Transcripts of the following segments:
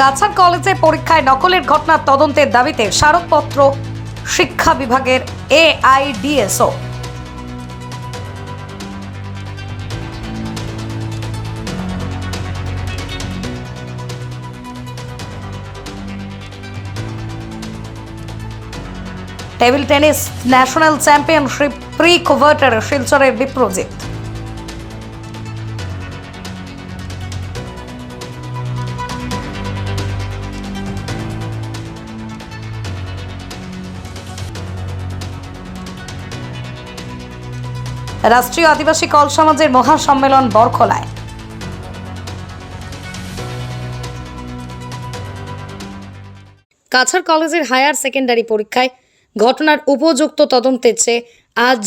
কাছাড় কলেজে পরীক্ষায় নকলের ঘটনার তদন্তের দাবিতে স্মারকপত্র শিক্ষা বিভাগের AIDSO. Table tennis national championship pre quarter শিলচরের বিপ্রজিৎ। রাষ্ট্রীয় আদিবাসী কল সমাজের মহাসম্মেলন বরখলায়। কাছাড় কলেজের হায়ার সেকেন্ডারি পরীক্ষায় ঘটনার উপযুক্ত তদন্তের চেয়ে আজ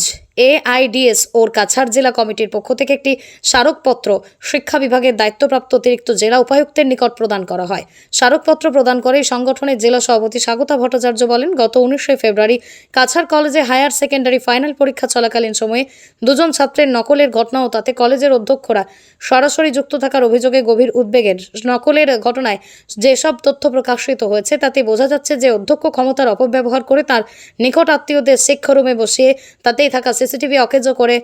এআইডিএস ওর কাছাড় জেলা কমিটির পক্ষ থেকে একটি স্মারকপত্র শিক্ষা বিভাগের দায়িত্বপ্রাপ্ত অতিরিক্ত জেলা উপায়ুক্তের নিকট প্রদান করা হয়। স্মারকপত্র প্রদান করে সংগঠনের জেলা সভাপতি স্বাগতা ভট্টাচার্য বলেন, গত উনিশে ফেব্রুয়ারি কাছাড় কলেজে হায়ার সেকেন্ডারি ফাইনাল পরীক্ষা চলাকালীন সময়ে দুজন ছাত্রের নকলের ঘটনা ও তাতে কলেজের অধ্যক্ষরা সরাসরি যুক্ত থাকার অভিযোগে গভীর উদ্বেগের নকলের ঘটনায় যেসব তথ্য প্রকাশিত হয়েছে তাতে বোঝা যাচ্ছে যে অধ্যক্ষ ক্ষমতার অপব্যবহার করে তার নিকট আত্মীয়দের শিক্ষারুমে বসিয়ে তাতেই থাকা সিসিটিভি অকেজ করে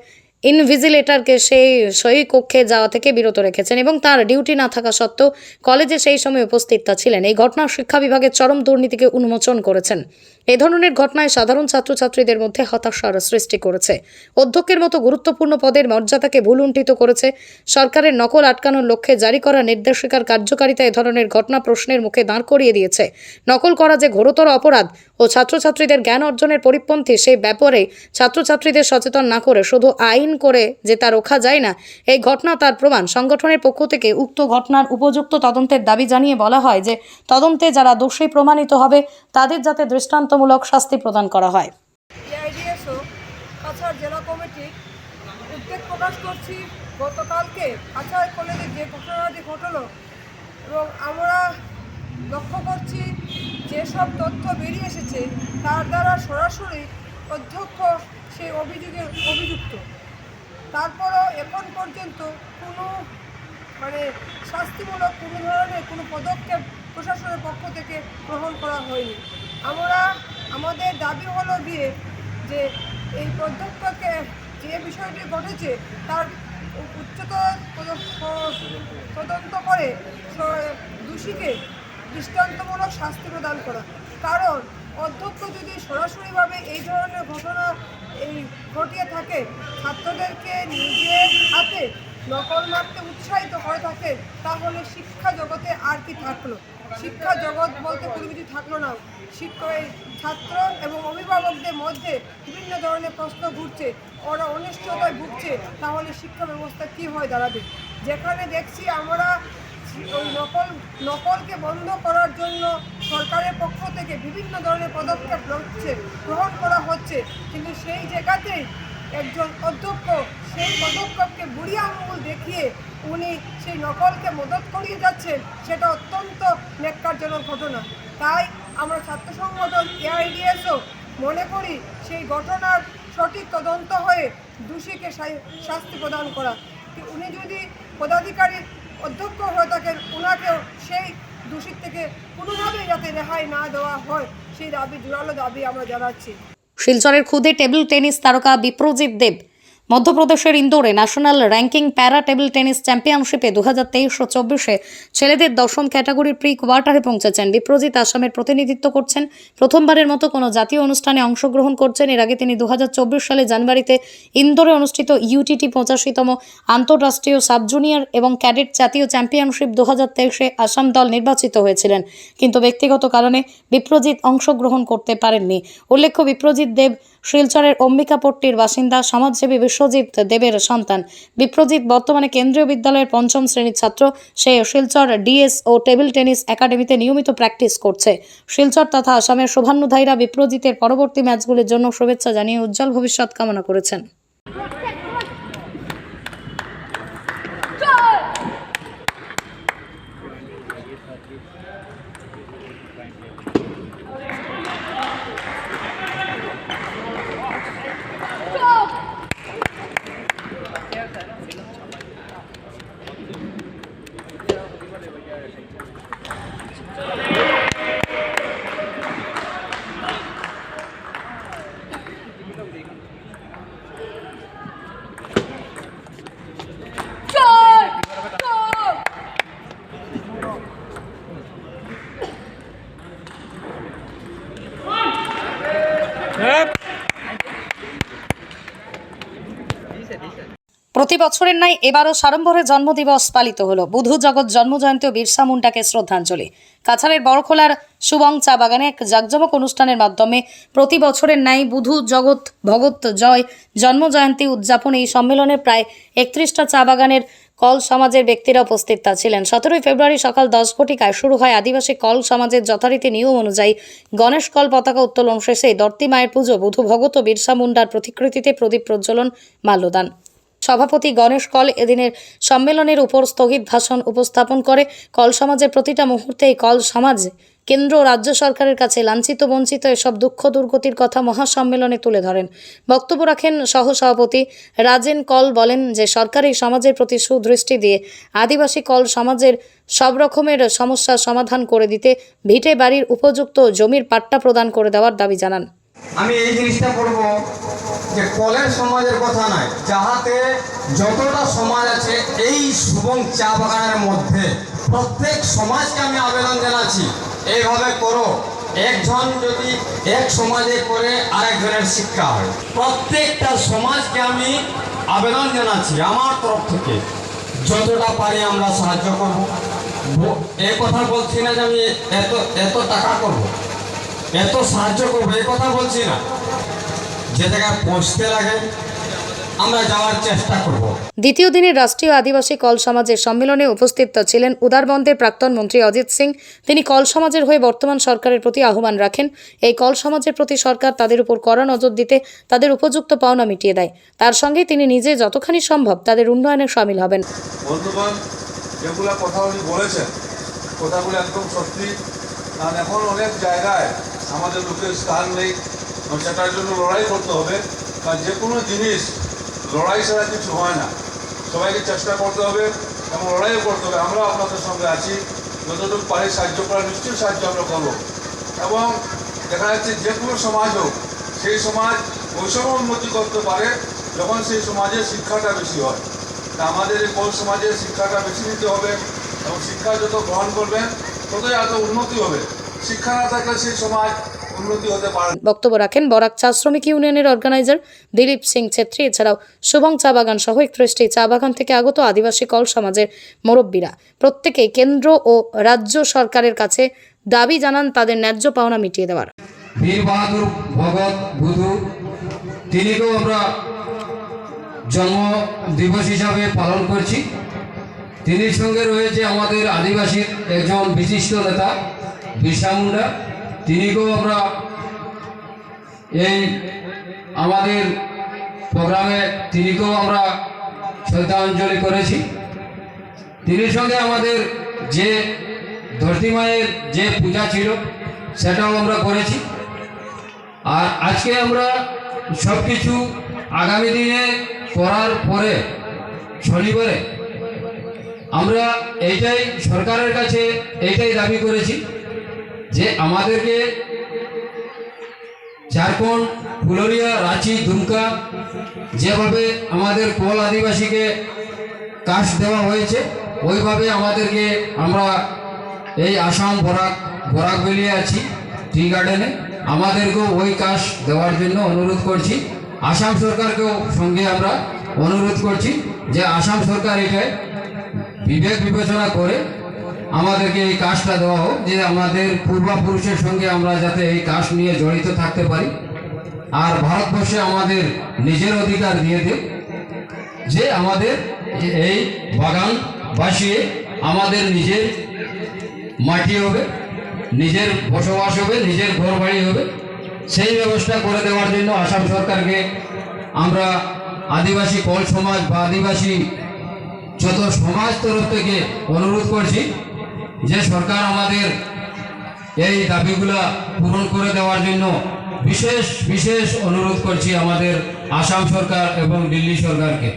ইনভিজিলেটরকে সেই সই কক্ষে যাওয়া থেকে বিরত রেখেছেন এবং তার ডিউটি না থাকা সত্ত্বেও কলেজে সেই সময় উপস্থিত ছিলেন। এই ঘটনা শিক্ষা বিভাগের চরম দুর্নীতিকে উন্মোচন করেছেন। এ ধরনের ঘটনায় সাধারণ ছাত্রছাত্রীদের মধ্যে হতাশার সৃষ্টি করেছে। অধ্যক্ষের মতো গুরুত্বপূর্ণ পদের মর্যাদাকে ভুলুণ্ঠিত করেছে। সরকারের নকল আটকানোর লক্ষ্যে জারি করা নির্দেশিকার কার্যকারিতা এ ধরনের ঘটনা প্রশ্নের মুখে দাঁড় করিয়ে দিয়েছে। নকল করা যে ঘোরতর অপরাধ ও ছাত্রছাত্রীদের জ্ঞান অর্জনের পরিপন্থী সেই ব্যাপারে ছাত্রছাত্রীদের সচেতন না করে শুধু আইন করে যে তা রোখা যায় না। এই ঘটনা তার প্রমাণ। সংগঠনের পক্ষ থেকে উক্ত ঘটনার উপযুক্ত তদন্তের দাবি জানিয়ে বলা হয় যে, তদন্তে যারা দোষী প্রমাণিত হবে, তাদের যাতে দৃষ্টান্তমূলক শাস্তি প্রদান করা হয়। প্রকাশ করছি। যে আমরা লক্ষ্য করছি যেসব তথ্য বেরিয়ে এসেছে, তার দ্বারা সরাসরি অধ্যক্ষ সেই অভিযোগে অভিযুক্ত। তারপরও এখন পর্যন্ত কোনো মানে শাস্তিমূলক কোনো ধরনের কোনো পদক্ষেপ প্রশাসনের পক্ষ থেকে গ্রহণ করা হয়নি। আমরা, আমাদের দাবি হলো গিয়ে যে এই অধ্যক্ষকে যে বিষয়টি ঘটেছে তার উচ্চতর তদন্ত করে দোষীকে দৃষ্টান্তমূলক শাস্তি প্রদান করা। কারণ অধ্যক্ষ যদি সরাসরিভাবে এই ধরনের ঘটনা, এই ঘটিয়ে থাকে, ছাত্রদেরকে নিজের হাতে নকল মারতে উৎসাহিত করে থাকে, তাহলে শিক্ষা জগতে আর কি থাকল? শিক্ষা জগৎ বলতে কোনো কিছু থাকল না। শিক্ষা ছাত্র এবং অভিভাবকদের মধ্যে বিভিন্ন ধরনের প্রশ্ন ঘুরছে, ওরা অনিশ্চয়তায় ভুগছে, তাহলে শিক্ষা ব্যবস্থা কী হয় দাঁড়াবে? যেখানে দেখছি আমরা ওই নকল, নকলকে বন্ধ করার জন্য সরকারের পক্ষ থেকে বিভিন্ন ধরনের পদক্ষেপ হচ্ছে গ্রহণ করা হচ্ছে। কিন্তু সেই জায়গাতেই একজন অধ্যক্ষ সেই পদক্ষেপকে বুড়ি আঙুল দেখিয়ে উনি সেই নকলকে মদত করিয়ে যাচ্ছেন, সেটা অত্যন্ত নেককারজনক ঘটনা। তাই আমরা ছাত্র সংগঠন এআইডিএসও মনে করি সেই ঘটনার সঠিক তদন্ত হয়ে দোষীকে শাস্তি প্রদান করা। উনি যদি পদাধিকারী অধ্যক্ষ হয়ে থাকেন ওনাকেও সেই দোষীর থেকে কোনোভাবেই যাতে রেহাই না দেওয়া হয়, সেই দাবি, জোরালো দাবি আমরা জানাচ্ছি। শিলচরের খুদে টেবিল টেনিস তারকা বিপ্রজিৎ দেব মধ্যপ্রদেশের ইন্দোরে national ranking para table tennis চ্যাম্পিয়নশিপে দু হাজার তেইশ ও চব্বিশে ছেলেদের দশম ক্যাটাগরির প্রি কোয়ার্টারে পৌঁছেছেন। বিপ্রজিৎ আসামের প্রতিনিধিত্ব করছেন। প্রথমবারের মতো কোনো জাতীয় অনুষ্ঠানে অংশগ্রহণ করছেন। এর আগে তিনি দু সালে জানুয়ারিতে ইন্দোরে অনুষ্ঠিত ইউটিটি পঁচাশিতম আন্তঃরাষ্ট্রীয় সাব জুনিয়র এবং ক্যাডেট জাতীয় চ্যাম্পিয়নশিপ দু হাজার তেইশে আসাম দল নির্বাচিত হয়েছিলেন। কিন্তু ব্যক্তিগত কারণে বিপ্রজিৎ অংশগ্রহণ করতে পারেননি। উল্লেখ্য, বিপ্রজিৎ দেব শিলচরের অম্বিকাপট্টির বাসিন্দা, সমাজসেবী সজিত দেবের সন্তান। বিপ্রজিৎ বর্তমানে কেন্দ্রীয় বিদ্যালয়ের পঞ্চম শ্রেণির ছাত্র। সে শিলচর ডিএস ও টেবিল টেনিস একাডেমিতে নিয়মিত প্র্যাকটিস করছে। শিলচর তথা আসামের শোভান্নুধাইরা বিপ্রজিতের পরবর্তী ম্যাচগুলির জন্য শুভেচ্ছা জানিয়ে উজ্জ্বল ভবিষ্যৎ কামনা করেছেন। হ্যাঁ। প্রতি বছরের ন্যায় এবারও সাড়ম্বরে জন্মদিবস পালিত হলো। বুধু জগৎ জন্মজয়ন্তী বিরসা মুন্ডাকে শ্রদ্ধাঞ্জলি। কাছাড়ের বড়খোলার সুবং চা বাগানে এক জাকজমক অনুষ্ঠানের মাধ্যমে প্রতি বছরের ন্যায় বুধু জগৎ ভগত জয় জন্মজয়ন্তী উদযাপন এই সম্মেলনে প্রায় একত্রিশটা চা বাগানের কল সমাজের ব্যক্তিরা উপস্থিত তা ছিলেন। সতেরোই ফেব্রুয়ারি সকাল দশ ঘটিকায় শুরু হয় আদিবাসী কল সমাজের যথারীতি নিয়ম অনুযায়ী গণেশ কল পতাকা উত্তোলন শেষে দর্তি মায়ের পুজো, বুধু ভগত বিরসা মুন্ডার প্রতিকৃতিতে প্রদীপ প্রজ্বলন, মাল্যদান। সভাপতি গণেশ কল এদিনের সম্মেলনের উপর স্থগিত ভাষণ উপস্থাপন করে কল সমাজের প্রতিটা মুহূর্তে এই কল সমাজ কেন্দ্র রাজ্য সরকারের কাছে লাঞ্ছিত, বঞ্চিত এসব দুঃখ দুর্গতির কথা মহাসম্মেলনে তুলে ধরেন। বক্তব্য রাখেন সহ সভাপতি রাজেন কল বলেন যে, সরকার সমাজের প্রতি সুদৃষ্টি দিয়ে আদিবাসী কল সমাজের সব রকমের সমস্যার সমাধান করে দিতে ভিটে বাড়ির উপযুক্ত জমির পাট্টা প্রদান করে দেওয়ার দাবি জানান। আমি এই জিনিসটা করব যে, কলের সমাজের কথা নয়, যাহাতে যতটা সমাজ আছে এই শুভং চা বাগানের মধ্যে প্রত্যেক সমাজকে আমি আবেদন জানাচ্ছি। এইভাবে করো। একজন যদি এক সমাজে করে, আরেকজনের শিক্ষা হয়। প্রত্যেকটা সমাজকে আমি আবেদন জানাচ্ছি আমার তরফ থেকে। যতটা পারি আমরা সাহায্য করব। এ কথা বলছি না যে আমি এত এত টাকা করব। এত সাহায্য করব এই কথা বলছি না। যে জায়গায় পৌঁছতে লাগে আমরা যাওয়ার চেষ্টা করব। দ্বিতীয় দিনের রাষ্ট্রীয় আদিবাসী কল সমাজের সম্মেলনে উপস্থিত ছিলেন উদারবন্দের প্রাক্তন মন্ত্রী অজিত সিং। তিনি কল সমাজের হয়ে বর্তমান সরকারের প্রতি আহ্বান রাখেন। এই কল সমাজের প্রতি সরকার তাদের উপর কড়া নজর দিতে তাদের উপযুক্ত পাওনা মিটিয়ে দেয়। তার সঙ্গে তিনি নিজে যতখানি সম্ভব তাদের উন্নয়নে সামিল হবেন। বন্ধুগণ যেগুলো কথা উনি বলেছেন কথাগুলো একদম সত্যি। কারণ এখন অনেক জায়গায় আমাদের লোকের স্থান নেই। সেটার জন্য লড়াই করতে হবে। কারণ যে কোনো জিনিস লড়াই ছাড়া কিছু হয় না। সবাইকে চেষ্টা করতে হবে এবং লড়াইও করতে হবে। আমরাও আপনাদের সঙ্গে আছি। যতটুকু পারি সাহায্য করার, নিশ্চয়ই সাহায্য আমরা করব। এবং দেখা যাচ্ছে যে কোনো সমাজ হোক, সেই সমাজ ওই সময় উন্নতি করতে পারে যখন সেই সমাজের শিক্ষাটা বেশি হয়। তা আমাদের এই কোন সমাজের শিক্ষাটা বেশি নিতে হবে এবং শিক্ষা যত গ্রহণ করবেন, ততই এত উন্নতি হবে। শিক্ষা না থাকলে সেই সমাজ বক্তব্য রাখেন বরাক চা শ্রমিক ইউনিয়নের অর্গানাইজার দিলীপ সিং ছেত্রী। এছাড়াও শুভং চা বাগান সহ একত্রিশটি চা বাগান থেকে আগত আদিবাসী কল সমাজের মুরব্বীরা। প্রত্যেকেই কেন্দ্র ও রাজ্য সরকারের কাছে দাবি জানান তাদের ন্যায্য পাওনা মিটিয়ে দেওয়ার। বীর বাহাদুর ভগৎ বুধু তিনিকেও আমরা জন্ম দিবস হিসাবে পালন করছি। তিনির সঙ্গে রয়েছে আমাদের আদিবাসীর একজন বিশিষ্ট নেতা বিরসা মুন্ডা। তিনিকেও আমরা এই আমাদের প্রোগ্রামে তিনিকেও আমরা শ্রদ্ধাঞ্জলি করেছি। তিনির সঙ্গে আমাদের যে ধরতি মায়ের যে পূজা ছিল, সেটাও আমরা করেছি। আর আজকে আমরা সব কিছু আগামী দিনে করার পরে, শনিবারে আমরা এইটাই সরকারের কাছে এইটাই দাবি করেছি। যে আমাদেরকে ঝাড়খণ্ড ফুলরিয়া রাঁচি, দুমকা যেভাবে আমাদের কোল আদিবাসীকে কাজ দেওয়া হয়েছে, ওইভাবে আমাদেরকে আমরা এই আসাম বরাক বরাক বেলিয়ে আছি, টি গার্ডেনে। আমাদেরকেও ওই কাজ দেওয়ার জন্য অনুরোধ করছি। আসাম সরকারকেও সঙ্গে আমরা অনুরোধ করছি যে আসাম সরকার এটাই বিবেক বিবেচনা করে আমাদেরকে এই কাজটা দেওয়া হোক, যে আমাদের পূর্বপুরুষের সঙ্গে আমরা যাতে এই কাজ নিয়ে জড়িত থাকতে পারি। আর ভারতবর্ষে আমাদের নিজের অধিকার দিয়ে দেয় যে আমাদের এই বাগান বাসিয়ে আমাদের নিজের মাটি হবে, নিজের বসবাস হবে, নিজের ঘর বাড়ি হবে। সেই ব্যবস্থা করে দেওয়ার জন্য আসাম সরকারকে আমরা আদিবাসী কল সমাজ বা আদিবাসী যত সমাজ তরফ থেকে অনুরোধ করছি যে সরকার আমাদের এই দাবিগুলা পূরণ করে দেওয়ার জন্য বিশেষ বিশেষ অনুরোধ করছি আমাদের আসাম সরকার এবং দিল্লি সরকারকে।